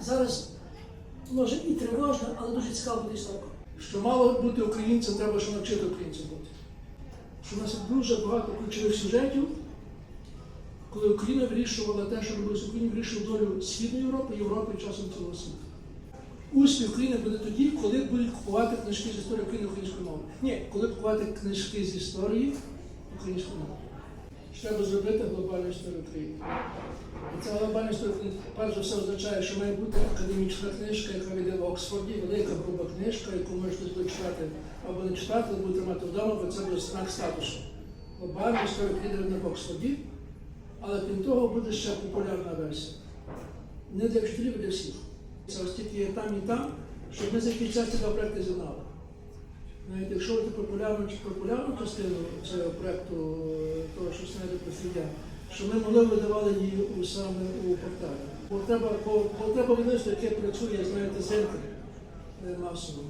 Зараз може і тривожно, але дуже цікаво буде історика. Що мало бути українцем, треба ще навчити українців бути. Що у нас дуже багато ключових сюжетів, коли Україна вирішувала те, що робилося Україна, вирішувала долю Східної Європи, Європи і часом цілого світу. Успіх України буде тоді, коли будуть купувати книжки з історії України українською мовою. Ні, коли купувати книжки з історії українською мовою. Що треба зробити глобальну історію України. І ця глобальна історія перш за все означає, що має бути академічна книжка, яка вийде в Оксфорді, велика груба книжка, яку можете дочитати або не читати, або будете мати вдома, бо це буде знак статусу. Глобальна історія України в Оксфорді, але крім того буде ще популярна версія. Не для вчителів, а для всіх. Це ось тільки є там і там, щоб ми за кінця ці два проекти зігнали. Навіть якщо ви популярну чи популярну частину цього проекту, е, того, що знайде просвітя, що ми могли видавати її саме у порталі. Бо треба, бо, бо треба видавництво, яке працює, знаєте, ринком е, масово.